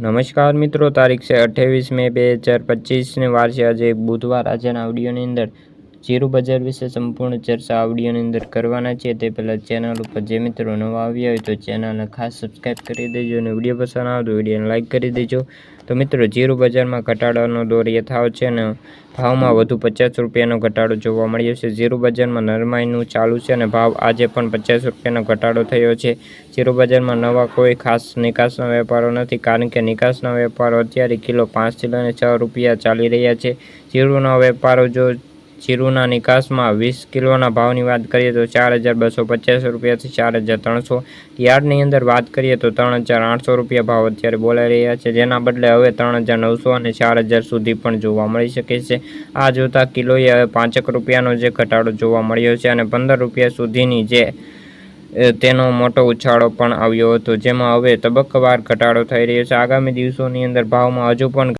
નમસ્કાર મિત્રો, તારીખ છે અઠ્ઠાવીસ મે બે હજાર પચીસને વાર છે આજે બુધવાર. આજના ઓડિયોની અંદર જીરું બજાર વિશે સંપૂર્ણ ચર્ચા આવડીઓની અંદર કરવાના છે. તે પહેલાં ચેનલ ઉપર જે મિત્રો નવા આવ્યા હોય તો ચેનલને ખાસ સબસ્ક્રાઈબ કરી દેજો અને વીડિયો પસંદ આવે તો વિડીયોને લાઇક કરી દેજો. તો મિત્રો, જીરું બજારમાં ઘટાડાનો દોર યથાવ છે અને ભાવમાં વધુ પચાસ રૂપિયાનો ઘટાડો જોવા મળ્યો છે. જીરું બજારમાં નરમાઈનું ચાલુ છે અને ભાવ આજે પણ પચાસ રૂપિયાનો ઘટાડો થયો છે. જીરું બજારમાં નવા કોઈ ખાસ નિકાસના વેપારો નથી કારણ કે નિકાસના વેપારો અત્યારે કિલો પાંચથી લઈને છ રૂપિયા ચાલી રહ્યા છે. જીરુના વેપારો જો જીરુના નિકાસમાં વીસ કિલોના ભાવની વાત કરીએ તો ચાર હજાર બસો પચાસ રૂપિયાથી ચાર હજાર ત્રણસો. યાર્ડની અંદર વાત કરીએ તો ત્રણ હજાર આઠસો રૂપિયા ભાવ અત્યારે બોલાઈ રહ્યા છે, જેના બદલે હવે ત્રણ હજાર નવસો અને ચાર હજાર સુધી પણ જોવા મળી શકે છે. આ જોતા કિલોએ હવે પાંચેક રૂપિયાનો જે ઘટાડો જોવા મળ્યો છે અને પંદર રૂપિયા સુધીની જે તેનો મોટો ઉછાળો પણ આવ્યો હતો, જેમાં હવે તબક્કાવાર ઘટાડો થઈ રહ્યો છે. આગામી દિવસોની અંદર ભાવમાં હજુ પણ